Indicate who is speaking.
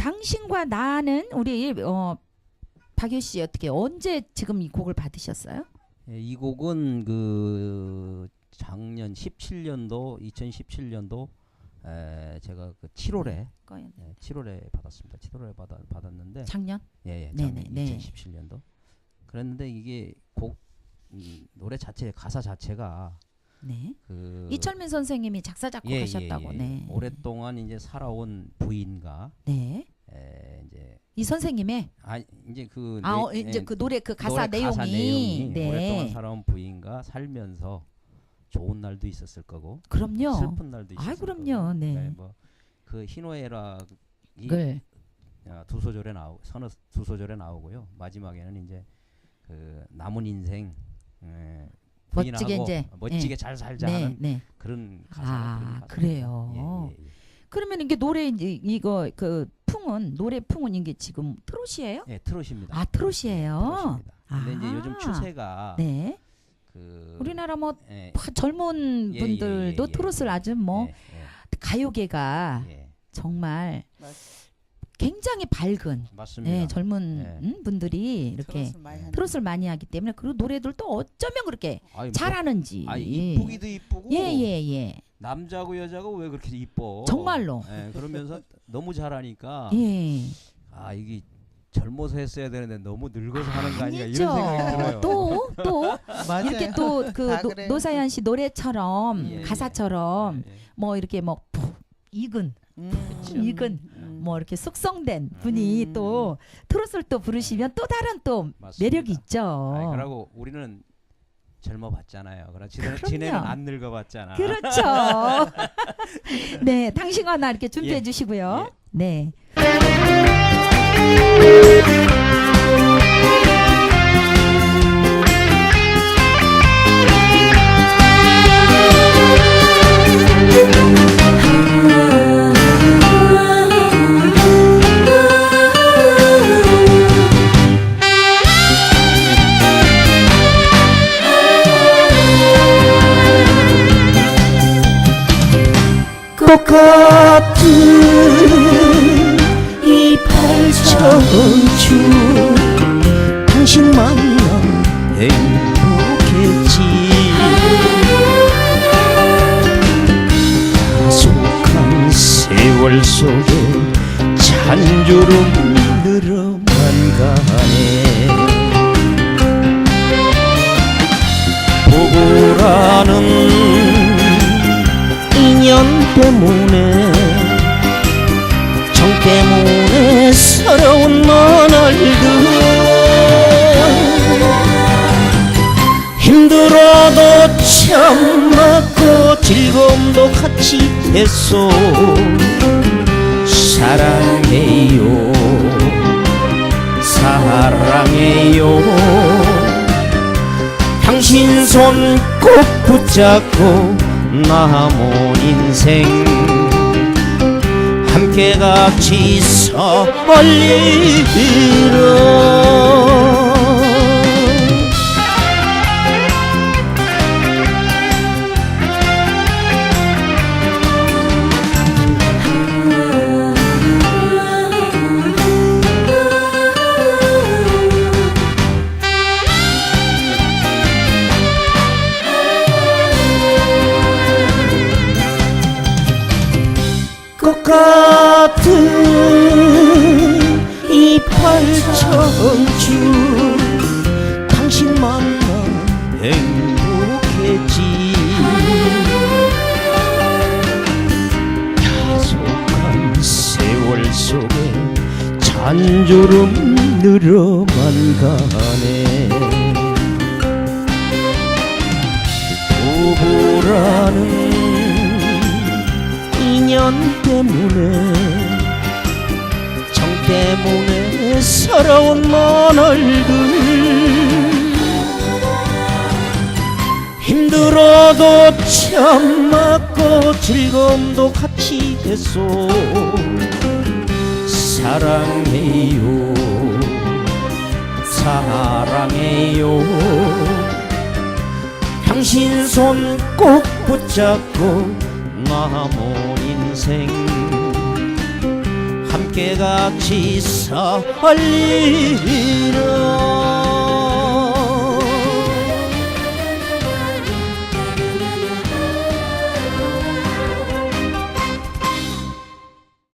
Speaker 1: 당신과 나는 우리 어 박효 씨 어떻게 언제 지금 이 곡을 받으셨어요?
Speaker 2: 예, 이 곡은 그 작년 17년도 2017년도 에, 제가 그 7월에
Speaker 1: 거연.
Speaker 2: 예, 7월에 받았습니다. 7월에 받아, 받았는데
Speaker 1: 작년?
Speaker 2: 예, 예,
Speaker 1: 네네,
Speaker 2: 작년
Speaker 1: 네.
Speaker 2: 2017년도 그랬는데 이게 곡 음, 노래 자체 가사 자체가
Speaker 1: 네.
Speaker 2: 그
Speaker 1: 이철민 선생님이 작사 작곡하셨다고.
Speaker 2: 예, 예, 예.
Speaker 1: 네.
Speaker 2: 오랫동안 이제 살아온 부인과
Speaker 1: 네.
Speaker 2: 에, 이제
Speaker 1: 이 선생님의
Speaker 2: 아 이제
Speaker 1: 그아
Speaker 2: 내-
Speaker 1: 어, 이제
Speaker 2: 예,
Speaker 1: 그 노래 그 가사
Speaker 2: 노래
Speaker 1: 내용이,
Speaker 2: 가사 내용이
Speaker 1: 네.
Speaker 2: 오랫동안 살아온 부인과 살면서 좋은 날도 있었을 거고
Speaker 1: 그럼요.
Speaker 2: 슬픈 날도 있었을
Speaker 1: 아,
Speaker 2: 거고
Speaker 1: 그럼요. 네.
Speaker 2: 뭐그 희노애락이
Speaker 1: 글.
Speaker 2: 아, 두 소절에 나오 서너 두 소절에 나오고요 마지막에는 이제 그 남은 인생 에,
Speaker 1: 멋지게
Speaker 2: 부인하고
Speaker 1: 이제,
Speaker 2: 멋지게
Speaker 1: 예.
Speaker 2: 잘 살자
Speaker 1: 네,
Speaker 2: 하는
Speaker 1: 네.
Speaker 2: 그런 가사
Speaker 1: 아,
Speaker 2: 그런.
Speaker 1: 그래요.
Speaker 2: 예, 예, 예.
Speaker 1: 그러면 이게 노래 이제 이거 그 풍은 노래 풍은 이게 지금 트롯이에요?
Speaker 2: 예, 트롯입니다.
Speaker 1: 아, 트롯이에요.
Speaker 2: 트롯입니다. 근데 이제 요즘
Speaker 1: 아.
Speaker 2: 추세가
Speaker 1: 네.
Speaker 2: 그
Speaker 1: 우리나라 뭐
Speaker 2: 예,
Speaker 1: 파- 젊은
Speaker 2: 예, 예,
Speaker 1: 분들도
Speaker 2: 예, 예.
Speaker 1: 트롯을 아주 뭐
Speaker 2: 예,
Speaker 1: 가요계가
Speaker 2: 예, 예.
Speaker 1: 정말
Speaker 3: 맞-
Speaker 1: 굉장히 밝은
Speaker 2: 맞습니다.
Speaker 1: 예, 젊은
Speaker 2: 예.
Speaker 1: 음, 분들이 이렇게
Speaker 3: 트롯을 많이 하는
Speaker 1: 트롯을 많이 하기 때문에 그리고 노래들도 어쩌면 그렇게
Speaker 2: 아이, 뭐,
Speaker 1: 잘하는지.
Speaker 2: 아 이쁘기도 이쁘고
Speaker 1: 예예 예.
Speaker 2: 남자고 여자고 왜 그렇게 이뻐?
Speaker 1: 정말로.
Speaker 2: 예, 그러면서 너무 잘하니까
Speaker 1: 예.
Speaker 2: 아 이게 젊어서 했어야 되는데 너무 늙어서 하는 거 아닌가 이런
Speaker 1: 아니죠.
Speaker 2: 생각이 들어요.
Speaker 1: 또 또
Speaker 3: 맞아요.
Speaker 1: 이렇게 또 그
Speaker 3: 다 그래요.
Speaker 1: 노사연 씨 노래처럼
Speaker 2: 예, 예.
Speaker 1: 가사처럼
Speaker 2: 예, 예.
Speaker 1: 뭐 이렇게 뭐 푹 익은
Speaker 3: 음,
Speaker 1: 익은
Speaker 3: 음.
Speaker 1: 뭐 이렇게 숙성된 분이
Speaker 3: 음.
Speaker 1: 또 트롯을 또 부르시면 또 다른 또
Speaker 2: 맞습니다.
Speaker 1: 매력이 있죠.
Speaker 2: 아이, 그러고 우리는 젊어 봤잖아요. 그러나 지네는, 안 늙어 봤잖아.
Speaker 1: 그렇죠. 네, 당신과 나 이렇게 준비해
Speaker 2: 예.
Speaker 1: 주시고요.
Speaker 2: 예.
Speaker 1: 네.
Speaker 4: 똑같은 이 발전주 당신 만나 행복했지. 야속한 세월 속에 찬주름 때문에 정 때문에 서러운 너날들. 힘들어도 참았고 즐거움도 같이 했소 사랑해요. 사랑해요. 당신 손 꼭 붙잡고 남은 인생. 함께 같이 서울리러 잔주름 늘어만 가네. 부부라는 인연 때문에 정 때문에 서러운 너널들 힘들어도 참았고 즐거움도 같이 했소 사랑해요. 사랑해요. 당신 손 꼭 붙잡고 남은 인생 함께 같이 살리